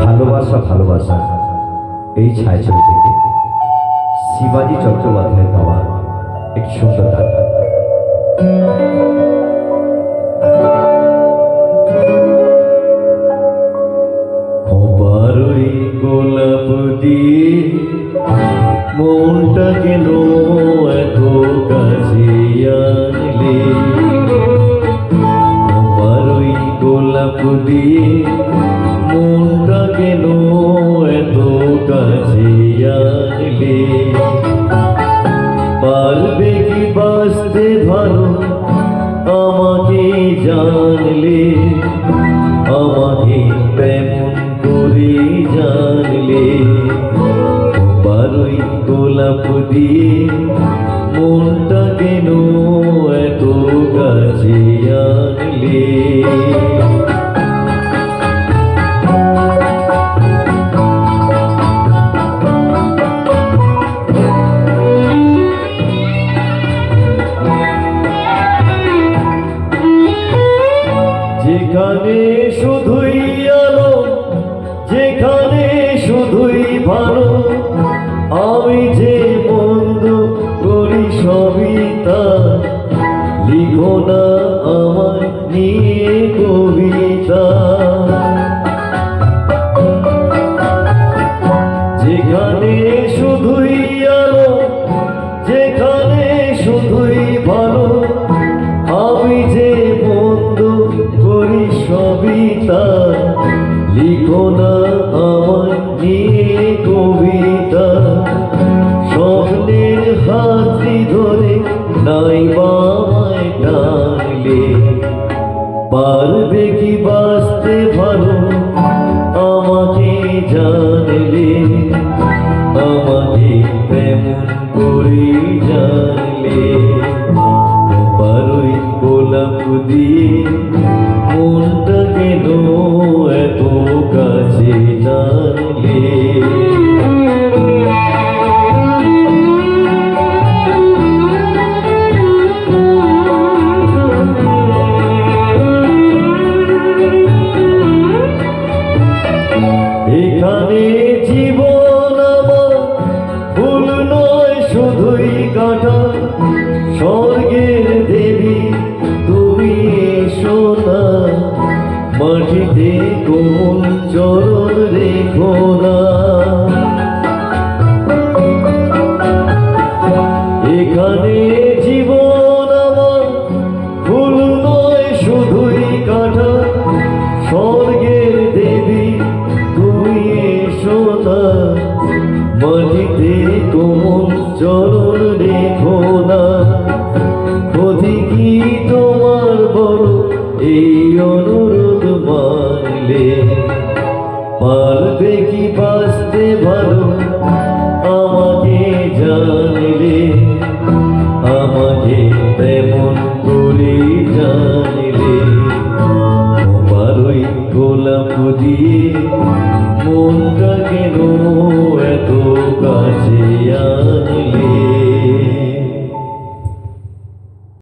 ভালোবাসা ভালোবাসা। এই ছায়াছবি থেকে শিবাজি চট্টোপাধ্যায়ের গাওয়া একটি সুন্দর গান গোলাপ দিয়ে মনটা কেন এত কাছে আনলে? তোমার ওই গোলাপ দিয়ে কাছে আনলে পারবে কি বাঁচতে ভালো? আমাকে জানলে, আমাকে তেমন করে জানলে? ওই গোলাপ দিয়ে মনটা কেন এত কাছে আনলে? যেখানে শুধুই আলো, যেখানে শুধুই ভালো, আমি যে বন্ধ করি সবিতা লিখো না আমার নিয়ে। পারবে কি বাঁচতে ভালো, আমাকে জানলে, আমাকে তেমন করে জানলে। পারই গোলাপ দিয়ে মনটা কেন এত কাছে জানলে এখানে জীবন আমার ফুল নয় শুধুই কাটা। স্বর্গের দেবী তুমি সোনা মাটিতে কোন চরণ চরণ রেখো না ক্ষতি কি তোমার বড় এই অনুরোধ মানলে? পারবে কি বাঁচতে ভালো? আমাকে জানলে, আমাকে তেমন করে জানলে। তোমার ওই গোলাপ দিয়ে মনটা কেন কাছে আনলে